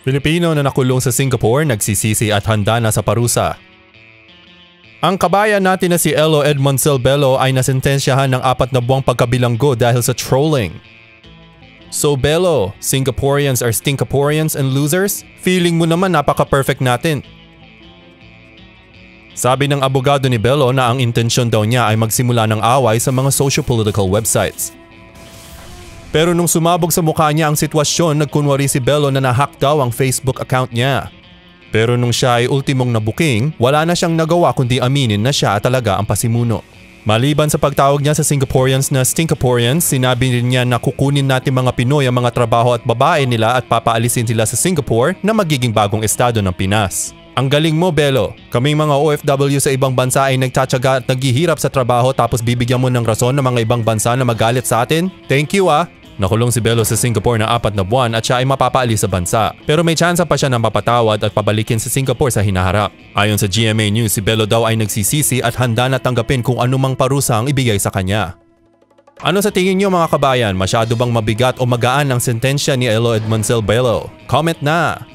Pilipino na nakulong sa Singapore nagsisisi at handa na sa parusa. Ang kabayan natin na si Elo Edmoncel Bello ay nasentensyahan ng apat na buwang pagkabilanggo dahil sa trolling. So Bello, Singaporeans are Stingaporeans and losers? Feeling mo naman napaka-perfect natin. Sabi ng abogado ni Bello na ang intensyon daw niya ay magsimula ng away sa mga socio-political websites. Pero nung sumabog sa mukha niya ang sitwasyon, nagkunwari si Bello na nahack daw ang Facebook account niya. Pero nung siya ay ultimong nabuking, wala na siyang nagawa kundi aminin na siya talaga ang pasimuno. Maliban sa pagtawag niya sa Singaporeans na Stingaporeans, sinabi rin niya na kukunin natin mga Pinoy ang mga trabaho at babae nila at papaalisin sila sa Singapore na magiging bagong estado ng Pinas. Ang galing mo, Belo. Kaming mga OFW sa ibang bansa ay nagtatsaga at naghihirap sa trabaho tapos bibigyan mo ng rason ng mga ibang bansa na magalit sa atin? Thank you ah! Nakulong si Bello sa Singapore na apat na buwan at siya ay mapapaalis sa bansa. Pero may tsansa pa siya na mapatawad at pabalikin sa Singapore sa hinaharap. Ayon sa GMA News, si Bello daw ay nagsisisi at handa na tanggapin kung anumang parusa ang ibigay sa kanya. Ano sa tingin niyo mga kabayan? Masyado bang mabigat o magaan ang sentensya ni Elo Edmoncel Bello? Comment na!